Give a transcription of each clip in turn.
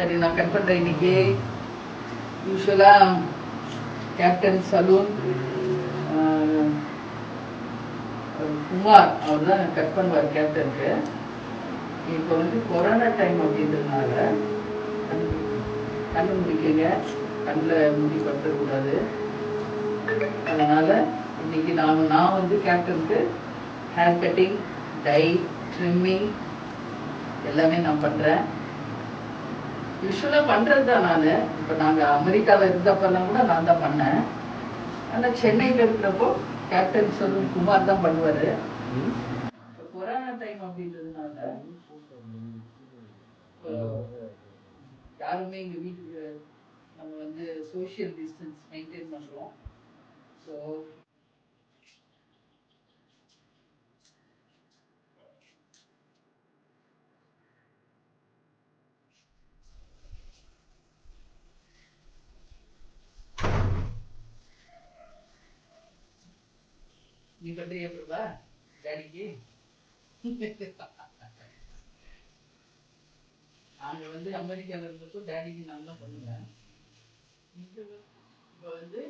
சரி நான் கட் பண்ணுறேன் இன்னைக்கு யூஸ்வலாக கேப்டன் சலூன் குமார் அவர் தான் கட் பண்ணுவார் கேப்டனுக்கு இப்போ வந்து கொரோனா டைம் அப்படின்றதுனால கண்ணு கண்ணு முடிக்குங்க. கண்ணில் முடி பற்றக்கூடாது அதனால் இன்னைக்கு நான் நான் வந்து கேப்டனுக்கு ஹேர் கட்டிங் டை ட்ரிம்மிங் எல்லாமே நான் பண்ணுறேன் யூஸ்வலாக பண்ணுறது தான் நான். இப்போ நாங்கள் அமெரிக்காவில் இருந்தப்பெல்லாம் கூட நான் தான் பண்ணேன். ஆனால் சென்னையில் இருக்கிறப்போ கேப்டன் சொல்லு குமார் தான் பண்ணுவார். இப்போ கொரோனா டைம் அப்படின்றதுனால யாருமே எங்கள் வீட்டுக்கு நம்ம வந்து சோஷியல் டிஸ்டன்ஸ் மெயின்டைன் பண்ணுறோம் ஸோ நீ பண்றியா பிரபா டாடிக்கு. நாங்க வந்து அமெரிக்கால இருந்தப்போ டாடிக்கு நல்லா பண்ணுவேன் இங்க வந்து- இப்ப வந்து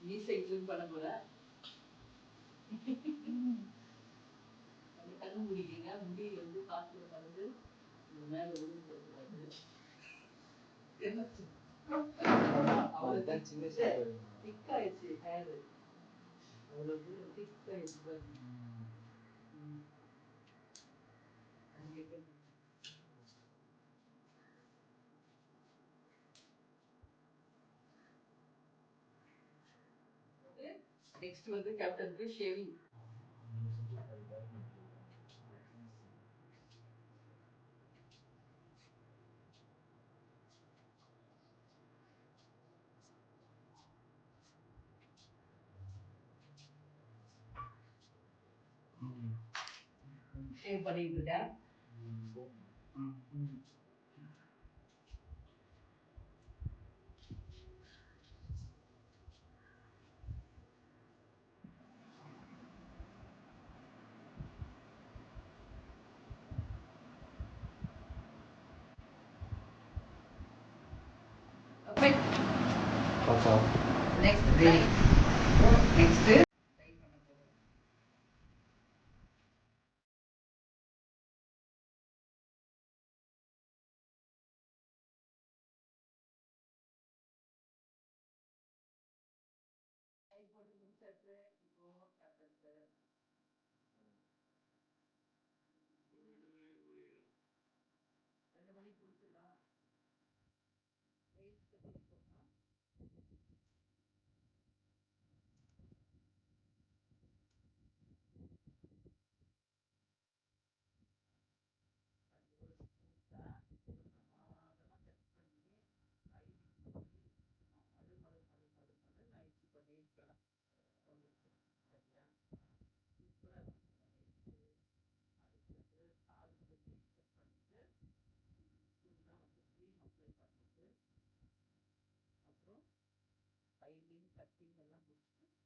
மீசை ட்ரிம் பண்ண அந்த கண்ணு முடிக்கீங்க முடி வந்து காத்துல பறந்து இந்த மேல விழுந்துடக்கூடாது என்ன சின்ன hair Next was the chapter of shaving. Shave ಬರೆಯುವುದಾ Next, next. Next.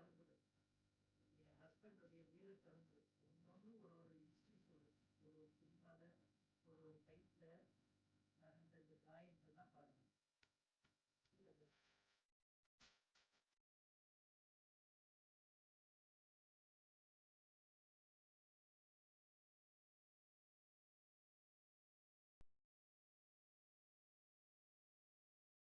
참